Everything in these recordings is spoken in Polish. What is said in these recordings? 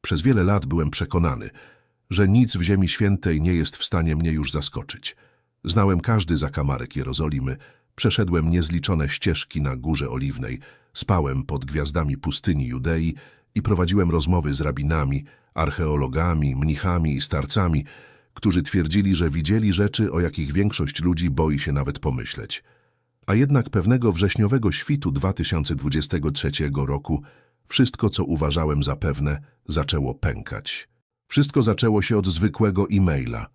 Przez wiele lat byłem przekonany, że nic w Ziemi Świętej nie jest w stanie mnie już zaskoczyć. Znałem każdy zakamarek Jerozolimy, przeszedłem niezliczone ścieżki na Górze Oliwnej, spałem pod gwiazdami pustyni Judei i prowadziłem rozmowy z rabinami, archeologami, mnichami i starcami, którzy twierdzili, że widzieli rzeczy, o jakich większość ludzi boi się nawet pomyśleć. A jednak pewnego wrześniowego świtu 2023 roku wszystko, co uważałem za pewne, zaczęło pękać. Wszystko zaczęło się od zwykłego e-maila.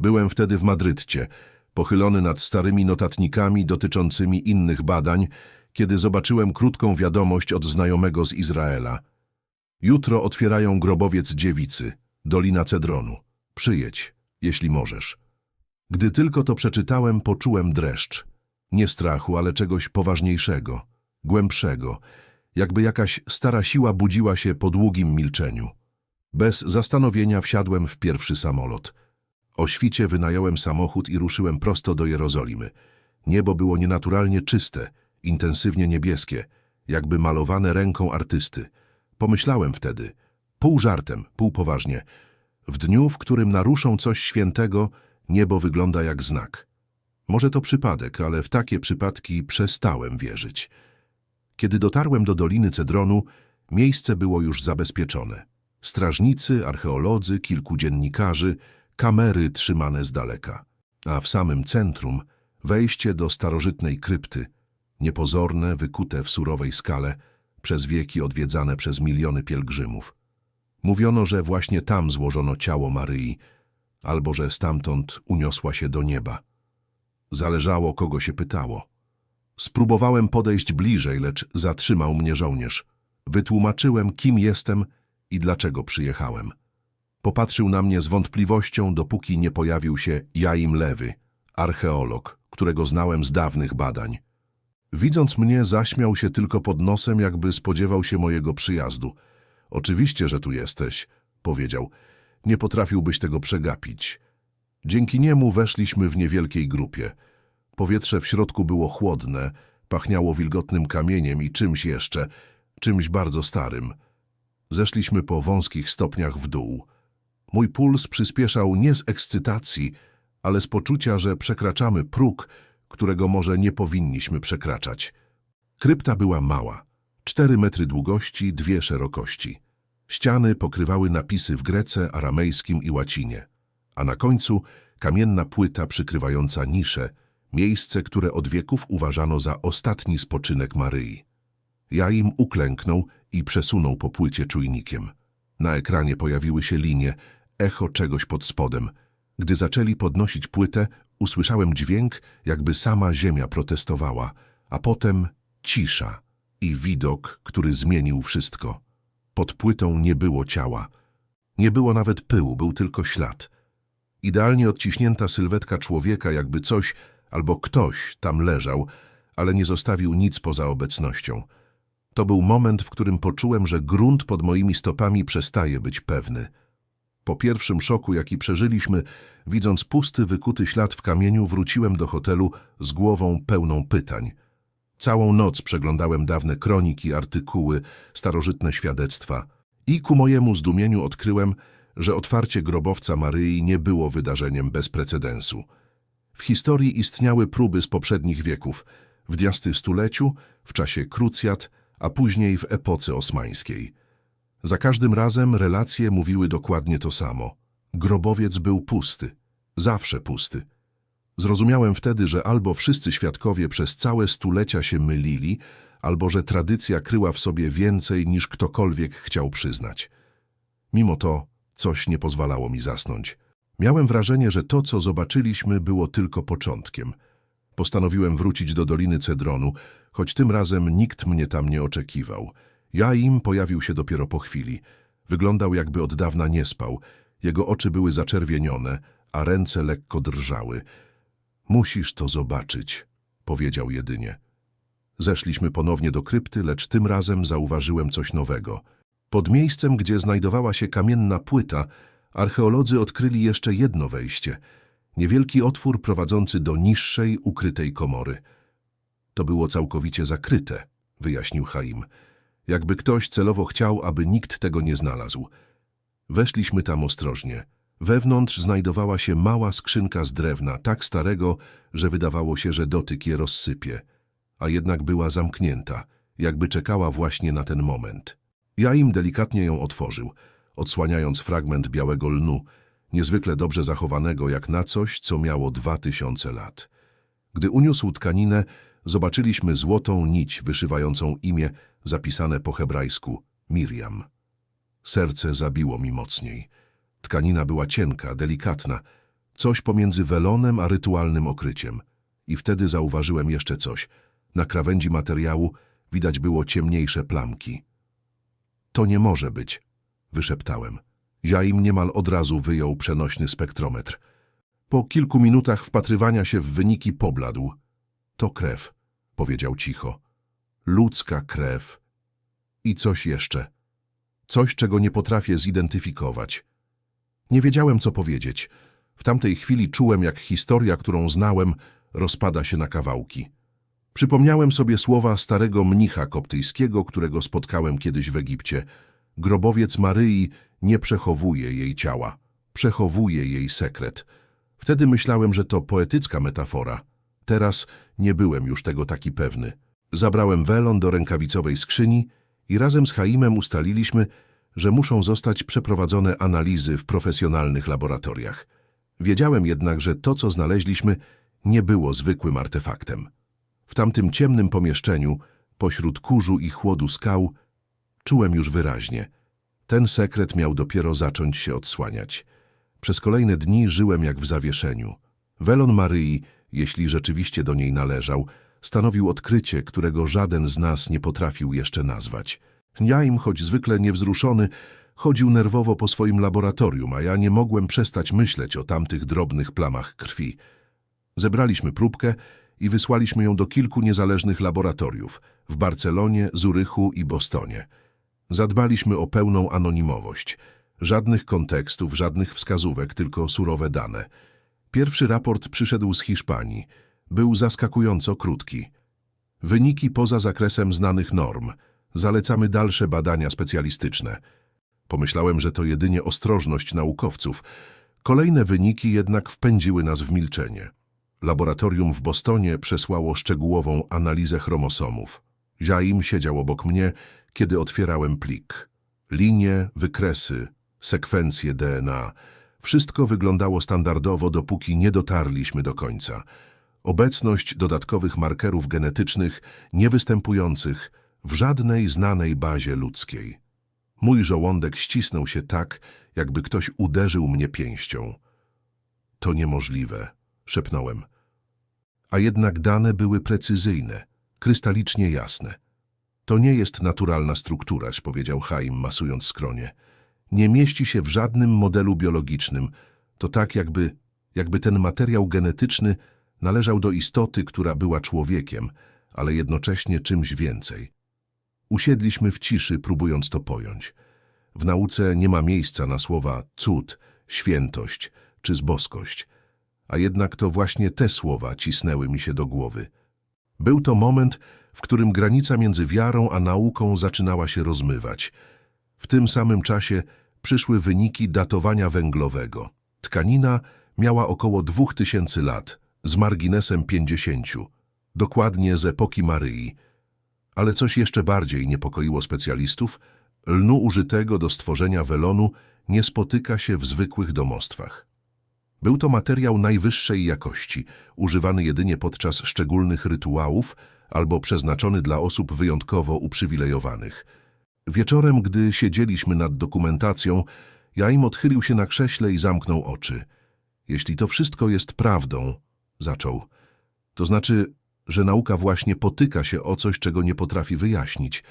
Byłem wtedy w Madrycie, pochylony nad starymi notatnikami dotyczącymi innych badań, kiedy zobaczyłem krótką wiadomość od znajomego z Izraela. Jutro otwierają grobowiec dziewicy, Dolina Cedronu. Przyjedź, jeśli możesz. Gdy tylko to przeczytałem, poczułem dreszcz. Nie strachu, ale czegoś poważniejszego, głębszego, jakby jakaś stara siła budziła się po długim milczeniu. Bez zastanowienia wsiadłem w pierwszy samolot. O świcie wynająłem samochód i ruszyłem prosto do Jerozolimy. Niebo było nienaturalnie czyste, intensywnie niebieskie, jakby malowane ręką artysty. Pomyślałem wtedy, pół żartem, pół poważnie, w dniu, w którym naruszą coś świętego, niebo wygląda jak znak. Może to przypadek, ale w takie przypadki przestałem wierzyć. Kiedy dotarłem do Doliny Cedronu, miejsce było już zabezpieczone. Strażnicy, archeolodzy, kilku dziennikarzy, kamery trzymane z daleka. A w samym centrum wejście do starożytnej krypty, niepozorne, wykute w surowej skale, przez wieki odwiedzane przez miliony pielgrzymów. Mówiono, że właśnie tam złożono ciało Maryi, albo że stamtąd uniosła się do nieba. Zależało, kogo się pytało. Spróbowałem podejść bliżej, lecz zatrzymał mnie żołnierz. Wytłumaczyłem, kim jestem i dlaczego przyjechałem. Popatrzył na mnie z wątpliwością, dopóki nie pojawił się Jaim Lewy, archeolog, którego znałem z dawnych badań. Widząc mnie, zaśmiał się tylko pod nosem, jakby spodziewał się mojego przyjazdu. Oczywiście, że tu jesteś, powiedział. Nie potrafiłbyś tego przegapić. Dzięki niemu weszliśmy w niewielkiej grupie. Powietrze w środku było chłodne, pachniało wilgotnym kamieniem i czymś jeszcze, czymś bardzo starym. Zeszliśmy po wąskich stopniach w dół. Mój puls przyspieszał nie z ekscytacji, ale z poczucia, że przekraczamy próg, którego może nie powinniśmy przekraczać. Krypta była mała. Cztery metry długości, dwie szerokości. Ściany pokrywały napisy w grece, aramejskim i łacinie. A na końcu kamienna płyta przykrywająca niszę, miejsce, które od wieków uważano za ostatni spoczynek Maryi. Ja im uklęknął i przesunął po płycie czujnikiem. Na ekranie pojawiły się linie, echo czegoś pod spodem. Gdy zaczęli podnosić płytę, usłyszałem dźwięk, jakby sama ziemia protestowała, a potem cisza i widok, który zmienił wszystko. Pod płytą nie było ciała. Nie było nawet pyłu, był tylko ślad. Idealnie odciśnięta sylwetka człowieka, jakby coś albo ktoś tam leżał, ale nie zostawił nic poza obecnością. To był moment, w którym poczułem, że grunt pod moimi stopami przestaje być pewny. Po pierwszym szoku, jaki przeżyliśmy, widząc pusty, wykuty ślad w kamieniu, wróciłem do hotelu z głową pełną pytań. Całą noc przeglądałem dawne kroniki, artykuły, starożytne świadectwa i ku mojemu zdumieniu odkryłem, że otwarcie grobowca Maryi nie było wydarzeniem bez precedensu. W historii istniały próby z poprzednich wieków, w diasty stuleciu, w czasie krucjat, a później w epoce osmańskiej. Za każdym razem relacje mówiły dokładnie to samo. Grobowiec był pusty, zawsze pusty. Zrozumiałem wtedy, że albo wszyscy świadkowie przez całe stulecia się mylili, albo że tradycja kryła w sobie więcej niż ktokolwiek chciał przyznać. Mimo to coś nie pozwalało mi zasnąć. Miałem wrażenie, że to, co zobaczyliśmy, było tylko początkiem. Postanowiłem wrócić do Doliny Cedronu, choć tym razem nikt mnie tam nie oczekiwał. Jaim pojawił się dopiero po chwili. Wyglądał, jakby od dawna nie spał. Jego oczy były zaczerwienione, a ręce lekko drżały. Musisz to zobaczyć, powiedział jedynie. Zeszliśmy ponownie do krypty, lecz tym razem zauważyłem coś nowego. Pod miejscem, gdzie znajdowała się kamienna płyta, archeolodzy odkryli jeszcze jedno wejście. Niewielki otwór prowadzący do niższej, ukrytej komory. To było całkowicie zakryte, wyjaśnił Chaim. Jakby ktoś celowo chciał, aby nikt tego nie znalazł. Weszliśmy tam ostrożnie. Wewnątrz znajdowała się mała skrzynka z drewna, tak starego, że wydawało się, że dotyk je rozsypie. A jednak była zamknięta, jakby czekała właśnie na ten moment. Ja im delikatnie ją otworzył, odsłaniając fragment białego lnu, niezwykle dobrze zachowanego jak na coś, co miało dwa tysiące lat. Gdy uniósł tkaninę, zobaczyliśmy złotą nić wyszywającą imię zapisane po hebrajsku Miriam. Serce zabiło mi mocniej. Tkanina była cienka, delikatna, coś pomiędzy welonem a rytualnym okryciem. I wtedy zauważyłem jeszcze coś. Na krawędzi materiału widać było ciemniejsze plamki. To nie może być, wyszeptałem. Jaim niemal od razu wyjął przenośny spektrometr. Po kilku minutach wpatrywania się w wyniki pobladł. To krew, powiedział cicho. Ludzka krew. I coś jeszcze. Coś, czego nie potrafię zidentyfikować. Nie wiedziałem, co powiedzieć. W tamtej chwili czułem, jak historia, którą znałem, rozpada się na kawałki. Przypomniałem sobie słowa starego mnicha koptyjskiego, którego spotkałem kiedyś w Egipcie. Grobowiec Maryi nie przechowuje jej ciała, przechowuje jej sekret. Wtedy myślałem, że to poetycka metafora. Teraz nie byłem już tego taki pewny. Zabrałem welon do rękawicowej skrzyni i razem z Chaimem ustaliliśmy, że muszą zostać przeprowadzone analizy w profesjonalnych laboratoriach. Wiedziałem jednak, że to, co znaleźliśmy, nie było zwykłym artefaktem. W tamtym ciemnym pomieszczeniu, pośród kurzu i chłodu skał, czułem już wyraźnie. Ten sekret miał dopiero zacząć się odsłaniać. Przez kolejne dni żyłem jak w zawieszeniu. Welon Maryi, jeśli rzeczywiście do niej należał, stanowił odkrycie, którego żaden z nas nie potrafił jeszcze nazwać. Jaim, choć zwykle niewzruszony, chodził nerwowo po swoim laboratorium, a ja nie mogłem przestać myśleć o tamtych drobnych plamach krwi. Zebraliśmy próbkę i wysłaliśmy ją do kilku niezależnych laboratoriów w Barcelonie, Zurychu i Bostonie. Zadbaliśmy o pełną anonimowość. Żadnych kontekstów, żadnych wskazówek, tylko surowe dane. Pierwszy raport przyszedł z Hiszpanii. Był zaskakująco krótki. Wyniki poza zakresem znanych norm. Zalecamy dalsze badania specjalistyczne. Pomyślałem, że to jedynie ostrożność naukowców. Kolejne wyniki jednak wpędziły nas w milczenie. Laboratorium w Bostonie przesłało szczegółową analizę chromosomów. Jaim siedział obok mnie, kiedy otwierałem plik. Linie, wykresy, sekwencje DNA. Wszystko wyglądało standardowo, dopóki nie dotarliśmy do końca. Obecność dodatkowych markerów genetycznych niewystępujących w żadnej znanej bazie ludzkiej. Mój żołądek ścisnął się tak, jakby ktoś uderzył mnie pięścią. To niemożliwe, szepnąłem. A jednak dane były precyzyjne, krystalicznie jasne. To nie jest naturalna struktura, powiedział Chaim, masując skronie. Nie mieści się w żadnym modelu biologicznym. To tak, jakby, jakby ten materiał genetyczny należał do istoty, która była człowiekiem, ale jednocześnie czymś więcej. Usiedliśmy w ciszy, próbując to pojąć. W nauce nie ma miejsca na słowa cud, świętość czy zboskość, a jednak to właśnie te słowa cisnęły mi się do głowy. Był to moment, w którym granica między wiarą a nauką zaczynała się rozmywać. W tym samym czasie przyszły wyniki datowania węglowego. Tkanina miała około 2000 lat, z marginesem 50, dokładnie z epoki Maryi. Ale coś jeszcze bardziej niepokoiło specjalistów, lnu użytego do stworzenia welonu nie spotyka się w zwykłych domostwach. Był to materiał najwyższej jakości, używany jedynie podczas szczególnych rytuałów albo przeznaczony dla osób wyjątkowo uprzywilejowanych. Wieczorem, gdy siedzieliśmy nad dokumentacją, Jaim odchylił się na krześle i zamknął oczy. Jeśli to wszystko jest prawdą, zaczął, to znaczy, że nauka właśnie potyka się o coś, czego nie potrafi wyjaśnić,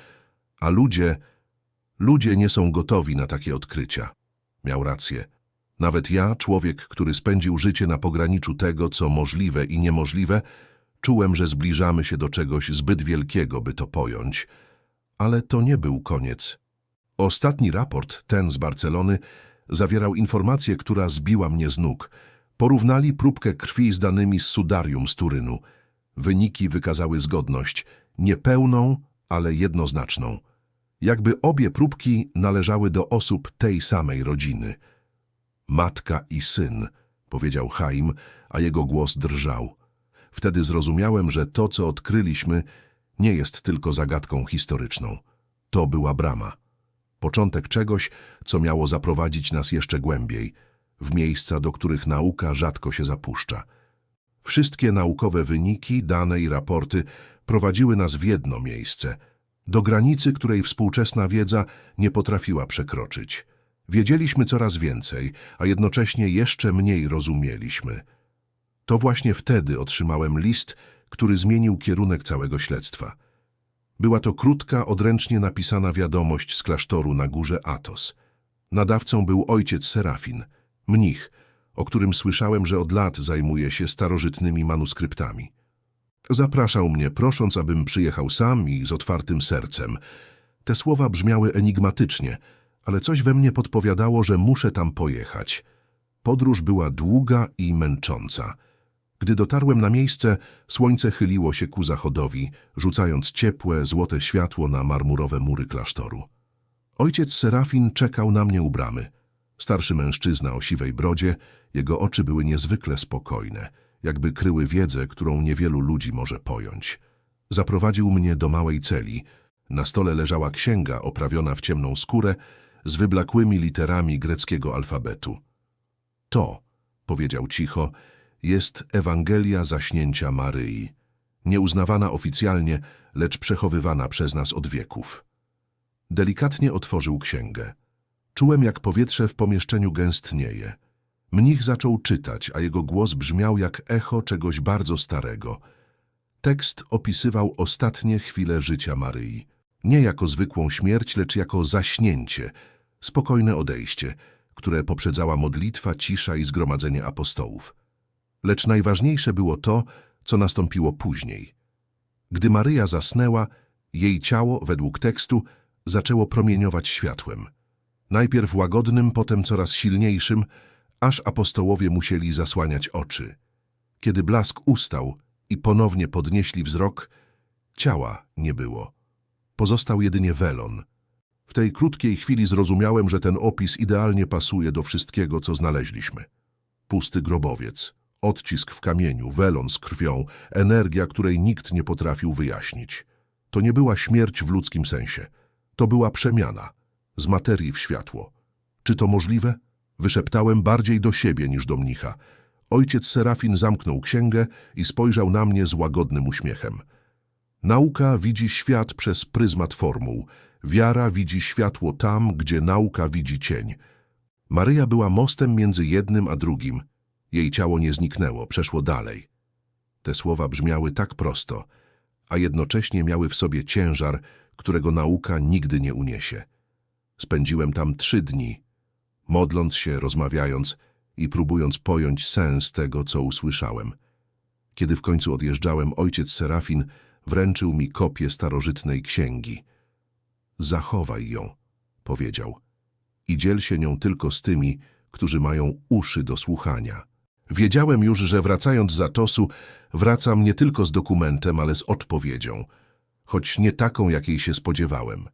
a ludzie, ludzie nie są gotowi na takie odkrycia. Miał rację. Nawet ja, człowiek, który spędził życie na pograniczu tego, co możliwe i niemożliwe, czułem, że zbliżamy się do czegoś zbyt wielkiego, by to pojąć. Ale to nie był koniec. Ostatni raport, ten z Barcelony, zawierał informację, która zbiła mnie z nóg. Porównali próbkę krwi z danymi z Sudarium z Turynu. Wyniki wykazały zgodność, niepełną, ale jednoznaczną. Jakby obie próbki należały do osób tej samej rodziny. Matka i syn, powiedział Chaim, a jego głos drżał. Wtedy zrozumiałem, że to, co odkryliśmy, nie jest tylko zagadką historyczną. To była brama. Początek czegoś, co miało zaprowadzić nas jeszcze głębiej, w miejsca, do których nauka rzadko się zapuszcza. Wszystkie naukowe wyniki, dane i raporty prowadziły nas w jedno miejsce, do granicy, której współczesna wiedza nie potrafiła przekroczyć. Wiedzieliśmy coraz więcej, a jednocześnie jeszcze mniej rozumieliśmy. To właśnie wtedy otrzymałem list, który zmienił kierunek całego śledztwa. Była to krótka, odręcznie napisana wiadomość z klasztoru na górze Atos. Nadawcą był ojciec Serafin, mnich, o którym słyszałem, że od lat zajmuje się starożytnymi manuskryptami. Zapraszał mnie, prosząc, abym przyjechał sam i z otwartym sercem. Te słowa brzmiały enigmatycznie, ale coś we mnie podpowiadało, że muszę tam pojechać. Podróż była długa i męcząca. Gdy dotarłem na miejsce, słońce chyliło się ku zachodowi, rzucając ciepłe, złote światło na marmurowe mury klasztoru. Ojciec Serafin czekał na mnie u bramy. Starszy mężczyzna o siwej brodzie, jego oczy były niezwykle spokojne, jakby kryły wiedzę, którą niewielu ludzi może pojąć. Zaprowadził mnie do małej celi. Na stole leżała księga oprawiona w ciemną skórę z wyblakłymi literami greckiego alfabetu. To, powiedział cicho, jest Ewangelia zaśnięcia Maryi, nieuznawana oficjalnie, lecz przechowywana przez nas od wieków. Delikatnie otworzył księgę. Czułem, jak powietrze w pomieszczeniu gęstnieje. Mnich zaczął czytać, a jego głos brzmiał jak echo czegoś bardzo starego. Tekst opisywał ostatnie chwile życia Maryi. Nie jako zwykłą śmierć, lecz jako zaśnięcie, spokojne odejście, które poprzedzała modlitwa, cisza i zgromadzenie apostołów. Lecz najważniejsze było to, co nastąpiło później. Gdy Maryja zasnęła, jej ciało, według tekstu, zaczęło promieniować światłem. Najpierw łagodnym, potem coraz silniejszym, aż apostołowie musieli zasłaniać oczy. Kiedy blask ustał i ponownie podnieśli wzrok, ciała nie było. Pozostał jedynie welon. W tej krótkiej chwili zrozumiałem, że ten opis idealnie pasuje do wszystkiego, co znaleźliśmy. Pusty grobowiec, odcisk w kamieniu, welon z krwią, energia, której nikt nie potrafił wyjaśnić. To nie była śmierć w ludzkim sensie. To była przemiana z materii w światło. Czy to możliwe? Wyszeptałem bardziej do siebie niż do mnicha. Ojciec Serafin zamknął księgę i spojrzał na mnie z łagodnym uśmiechem. Nauka widzi świat przez pryzmat formuł. Wiara widzi światło tam, gdzie nauka widzi cień. Maryja była mostem między jednym a drugim. Jej ciało nie zniknęło, przeszło dalej. Te słowa brzmiały tak prosto, a jednocześnie miały w sobie ciężar, którego nauka nigdy nie uniesie. Spędziłem tam trzy dni, modląc się, rozmawiając i próbując pojąć sens tego, co usłyszałem. Kiedy w końcu odjeżdżałem, ojciec Serafin wręczył mi kopię starożytnej księgi. Zachowaj ją, powiedział, i dziel się nią tylko z tymi, którzy mają uszy do słuchania. Wiedziałem już, że wracając z Atosu, wracam nie tylko z dokumentem, ale z odpowiedzią, choć nie taką, jakiej się spodziewałem.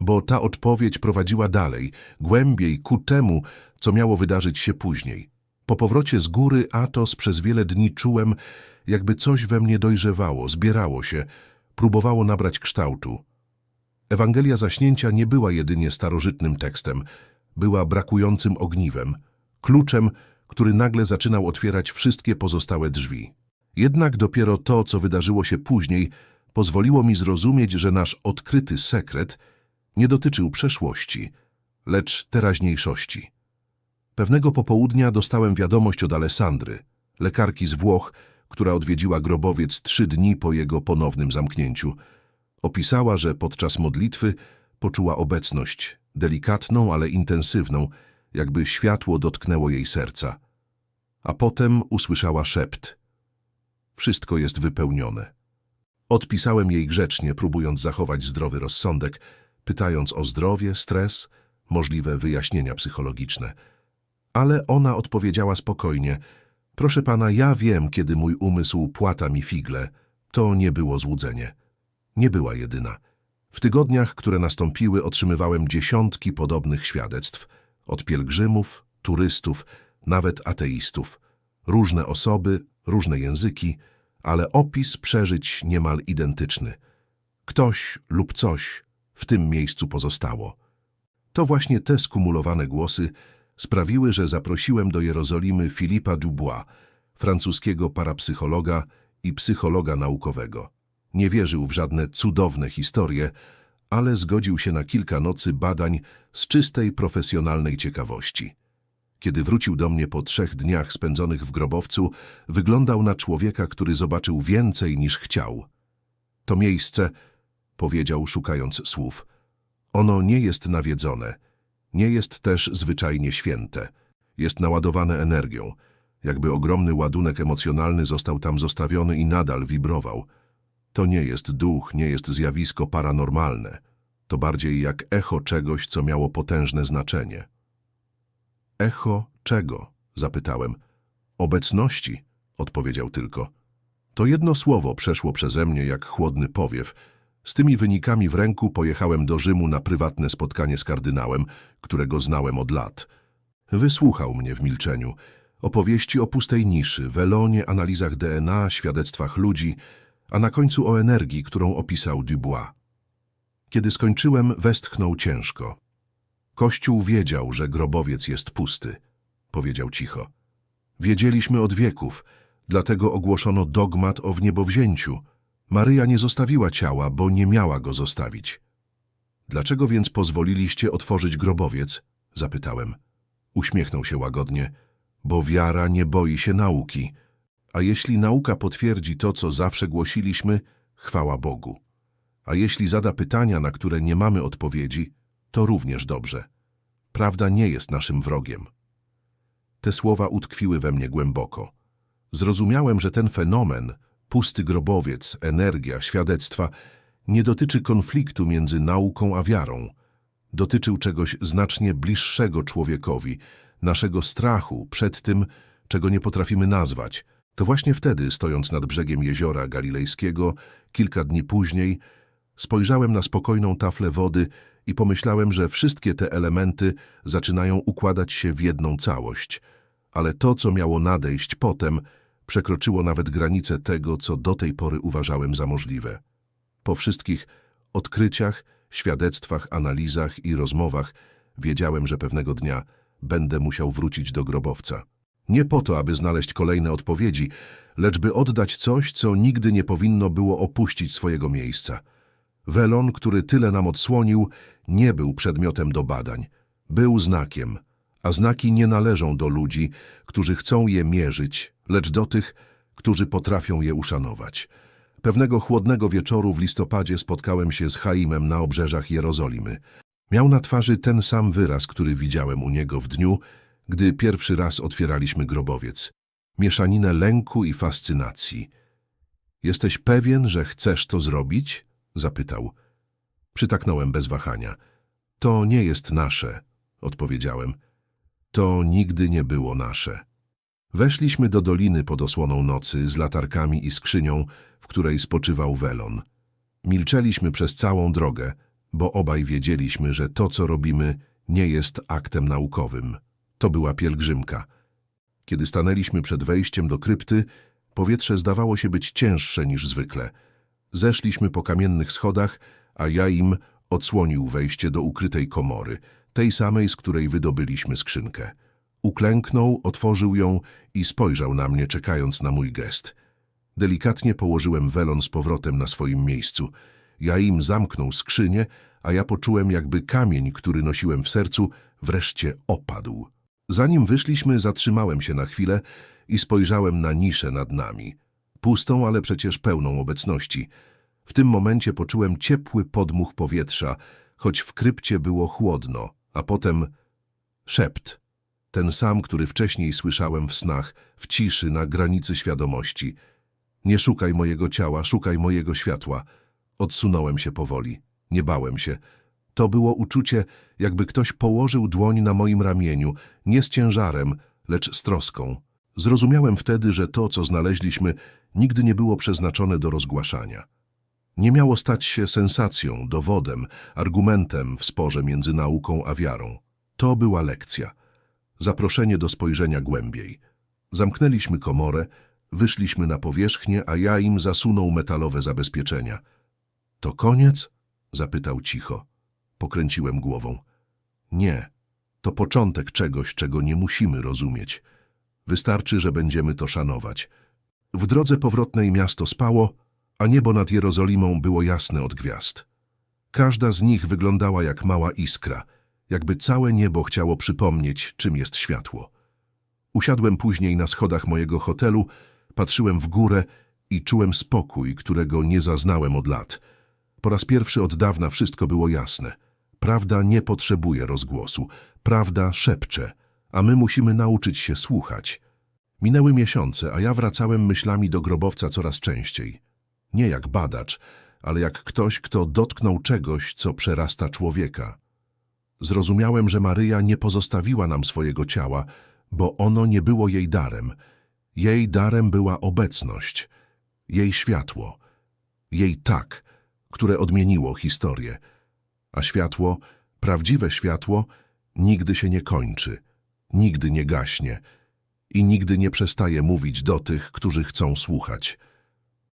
Bo ta odpowiedź prowadziła dalej, głębiej ku temu, co miało wydarzyć się później. Po powrocie z góry Atos przez wiele dni czułem, jakby coś we mnie dojrzewało, zbierało się, próbowało nabrać kształtu. Ewangelia Zaśnięcia nie była jedynie starożytnym tekstem, była brakującym ogniwem, kluczem, który nagle zaczynał otwierać wszystkie pozostałe drzwi. Jednak dopiero to, co wydarzyło się później, pozwoliło mi zrozumieć, że nasz odkryty sekret nie dotyczył przeszłości, lecz teraźniejszości. Pewnego popołudnia dostałem wiadomość od Alessandry, lekarki z Włoch, która odwiedziła grobowiec trzy dni po jego ponownym zamknięciu. Opisała, że podczas modlitwy poczuła obecność, delikatną, ale intensywną, jakby światło dotknęło jej serca. A potem usłyszała szept. Wszystko jest wypełnione. Odpisałem jej grzecznie, próbując zachować zdrowy rozsądek, pytając o zdrowie, stres, możliwe wyjaśnienia psychologiczne. Ale ona odpowiedziała spokojnie. Proszę pana, ja wiem, kiedy mój umysł płata mi figle. To nie było złudzenie. Nie była jedyna. W tygodniach, które nastąpiły, otrzymywałem dziesiątki podobnych świadectw od pielgrzymów, turystów, nawet ateistów. Różne osoby, różne języki, ale opis przeżyć niemal identyczny. Ktoś lub coś w tym miejscu pozostało. To właśnie te skumulowane głosy sprawiły, że zaprosiłem do Jerozolimy Filipa Dubois, francuskiego parapsychologa i psychologa naukowego. Nie wierzył w żadne cudowne historie, ale zgodził się na kilka nocy badań z czystej profesjonalnej ciekawości. Kiedy wrócił do mnie po trzech dniach spędzonych w grobowcu, wyglądał na człowieka, który zobaczył więcej niż chciał. To miejsce, powiedział szukając słów, ono nie jest nawiedzone, nie jest też zwyczajnie święte. Jest naładowane energią, jakby ogromny ładunek emocjonalny został tam zostawiony i nadal wibrował. To nie jest duch, nie jest zjawisko paranormalne. To bardziej jak echo czegoś, co miało potężne znaczenie. Echo czego? zapytałem. Obecności, odpowiedział tylko. To jedno słowo przeszło przeze mnie jak chłodny powiew. Z tymi wynikami w ręku pojechałem do Rzymu na prywatne spotkanie z kardynałem, którego znałem od lat. Wysłuchał mnie w milczeniu. Opowieści o pustej niszy, welonie, analizach DNA, świadectwach ludzi, a na końcu o energii, którą opisał Dubois. Kiedy skończyłem, westchnął ciężko. Kościół wiedział, że grobowiec jest pusty, powiedział cicho. Wiedzieliśmy od wieków, dlatego ogłoszono dogmat o wniebowzięciu. Maryja nie zostawiła ciała, bo nie miała go zostawić. Dlaczego więc pozwoliliście otworzyć grobowiec? zapytałem. Uśmiechnął się łagodnie. Bo wiara nie boi się nauki. A jeśli nauka potwierdzi to, co zawsze głosiliśmy, chwała Bogu. A jeśli zada pytania, na które nie mamy odpowiedzi, to również dobrze. Prawda nie jest naszym wrogiem. Te słowa utkwiły we mnie głęboko. Zrozumiałem, że ten fenomen, pusty grobowiec, energia, świadectwa, nie dotyczy konfliktu między nauką a wiarą. Dotyczył czegoś znacznie bliższego człowiekowi, naszego strachu przed tym, czego nie potrafimy nazwać. To właśnie wtedy, stojąc nad brzegiem jeziora galilejskiego, kilka dni później, spojrzałem na spokojną taflę wody i pomyślałem, że wszystkie te elementy zaczynają układać się w jedną całość. Ale to, co miało nadejść potem, przekroczyło nawet granice tego, co do tej pory uważałem za możliwe. Po wszystkich odkryciach, świadectwach, analizach i rozmowach wiedziałem, że pewnego dnia będę musiał wrócić do grobowca. Nie po to, aby znaleźć kolejne odpowiedzi, lecz by oddać coś, co nigdy nie powinno było opuścić swojego miejsca. Welon, który tyle nam odsłonił, nie był przedmiotem do badań. Był znakiem, a znaki nie należą do ludzi, którzy chcą je mierzyć, lecz do tych, którzy potrafią je uszanować. Pewnego chłodnego wieczoru w listopadzie spotkałem się z Chaimem na obrzeżach Jerozolimy. Miał na twarzy ten sam wyraz, który widziałem u niego w dniu, gdy pierwszy raz otwieraliśmy grobowiec. Mieszaninę lęku i fascynacji. Jesteś pewien, że chcesz to zrobić? Zapytał. Przytaknąłem bez wahania. To nie jest nasze, odpowiedziałem. To nigdy nie było nasze. Weszliśmy do doliny pod osłoną nocy z latarkami i skrzynią, w której spoczywał welon. Milczeliśmy przez całą drogę, bo obaj wiedzieliśmy, że to, co robimy, nie jest aktem naukowym. To była pielgrzymka. Kiedy stanęliśmy przed wejściem do krypty, powietrze zdawało się być cięższe niż zwykle. Zeszliśmy po kamiennych schodach, a ja im odsłonił wejście do ukrytej komory, tej samej, z której wydobyliśmy skrzynkę. Uklęknął, otworzył ją i spojrzał na mnie, czekając na mój gest. Delikatnie położyłem welon z powrotem na swoim miejscu. Jaim zamknął skrzynię, a ja poczułem, jakby kamień, który nosiłem w sercu, wreszcie opadł. Zanim wyszliśmy, zatrzymałem się na chwilę i spojrzałem na niszę nad nami. Pustą, ale przecież pełną obecności. W tym momencie poczułem ciepły podmuch powietrza, choć w krypcie było chłodno, a potem szept. Ten sam, który wcześniej słyszałem w snach, w ciszy, na granicy świadomości. Nie szukaj mojego ciała, szukaj mojego światła. Odsunąłem się powoli. Nie bałem się. To było uczucie, jakby ktoś położył dłoń na moim ramieniu, nie z ciężarem, lecz z troską. Zrozumiałem wtedy, że to, co znaleźliśmy, nigdy nie było przeznaczone do rozgłaszania. Nie miało stać się sensacją, dowodem, argumentem w sporze między nauką a wiarą. To była lekcja. Zaproszenie do spojrzenia głębiej. Zamknęliśmy komorę, wyszliśmy na powierzchnię, a ja im zasunął metalowe zabezpieczenia. To koniec? zapytał cicho. Pokręciłem głową. Nie, to początek czegoś, czego nie musimy rozumieć. Wystarczy, że będziemy to szanować. W drodze powrotnej miasto spało, a niebo nad Jerozolimą było jasne od gwiazd. Każda z nich wyglądała jak mała iskra, jakby całe niebo chciało przypomnieć, czym jest światło. Usiadłem później na schodach mojego hotelu, patrzyłem w górę i czułem spokój, którego nie zaznałem od lat. Po raz pierwszy od dawna wszystko było jasne. Prawda nie potrzebuje rozgłosu, prawda szepcze, a my musimy nauczyć się słuchać. Minęły miesiące, a ja wracałem myślami do grobowca coraz częściej. Nie jak badacz, ale jak ktoś, kto dotknął czegoś, co przerasta człowieka. Zrozumiałem, że Maryja nie pozostawiła nam swojego ciała, bo ono nie było jej darem. Jej darem była obecność, jej światło, jej tak, które odmieniło historię. A światło, prawdziwe światło, nigdy się nie kończy, nigdy nie gaśnie i nigdy nie przestaje mówić do tych, którzy chcą słuchać.